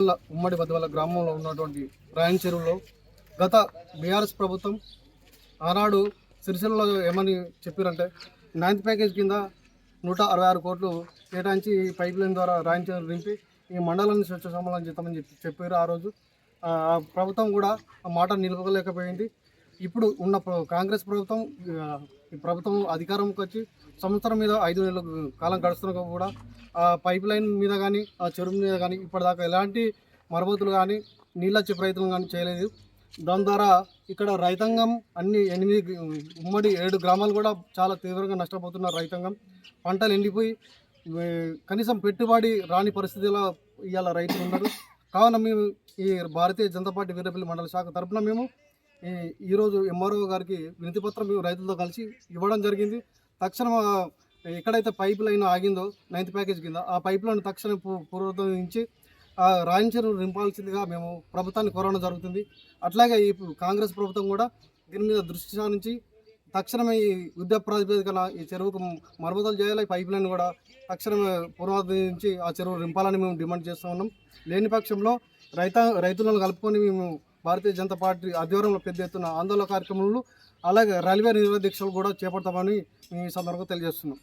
ఉమ్మడి బద్దవల్ల గ్రామంలో ఉన్నటువంటి రాయన్ చెరువులో గత బీఆర్ఎస్ ప్రభుత్వం ఆనాడు సిరిసిల్లలో ఏమని చెప్పారంటే నైన్త్ ప్యాకేజ్ కింద నూట అరవై ఆరు కోట్లు కేటాయించి ఈ పైప్ లైన్ ద్వారా రాయన్ చెరువు నింపి ఈ మండలాన్ని స్వచ్ఛ సమాధానం చేస్తామని చెప్పి చెప్పారు ఆ రోజు. ఆ ప్రభుత్వం కూడా ఆ మాట నిలుపుకోలేకపోయింది. ఇప్పుడు ఉన్న కాంగ్రెస్ ప్రభుత్వం ప్రభుత్వం అధికారంకి వచ్చి సంవత్సరం మీద ఐదు నెలల కాలం గడుస్తున్నా కూడా ఆ పైప్ లైన్ మీద కానీ ఆ చెరువు మీద కానీ ఇప్పటిదాకా ఎలాంటి మరమ్మతులు కానీ నీళ్ళచ్చే ప్రయత్నం కానీ చేయలేదు. దాని ద్వారా ఇక్కడ రైతాంగం అన్ని ఎనిమిది ఉమ్మడి ఏడు గ్రామాలు కూడా చాలా తీవ్రంగా నష్టపోతున్నారు రైతాంగం. పంటలు ఎండిపోయి కనీసం పెట్టుబడి రాని పరిస్థితిలో ఇవాళ రైతులు ఉన్నారు. కావున మేము ఈ భారతీయ జనతా పార్టీ వీరపల్లి మండల శాఖ తరఫున మేము ఈరోజు ఎంఆర్ఓ గారికి వినతి పత్రం మేము రైతులతో కలిసి ఇవ్వడం జరిగింది. తక్షణం ఎక్కడైతే పైప్ లైన్ ఆగిందో నైన్త్ ప్యాకేజ్ కింద ఆ పైప్ లైన్ తక్షణం పు- పునరుద్ధరించి ఆ నింపాల్సిందిగా మేము ప్రభుత్వాన్ని కోరడం జరుగుతుంది. అట్లాగే ఈ కాంగ్రెస్ ప్రభుత్వం కూడా దీని మీద దృష్టి సారించి తక్షణమే ఈ యుద్ధ ప్రాతిపదికన ఈ చెరువుకు మరమ్మతులు చేయాలి. ఈ పైప్ లైన్ కూడా తక్షణమే పునరుద్ధరించి ఆ చెరువు నింపాలని మేము డిమాండ్ చేస్తూ ఉన్నాం. లేని పక్షంలో రైతా రైతులను కలుపుకొని మేము భారతీయ జనతా పార్టీ ఆధ్వర్యంలో పెద్ద ఎత్తున ఆందోళన కార్యక్రమాలు అలాగే రైల్వే నిరోధ దీక్షలు కూడా చేపడతామని ఈ సందర్భంగా తెలియజేస్తున్నాం.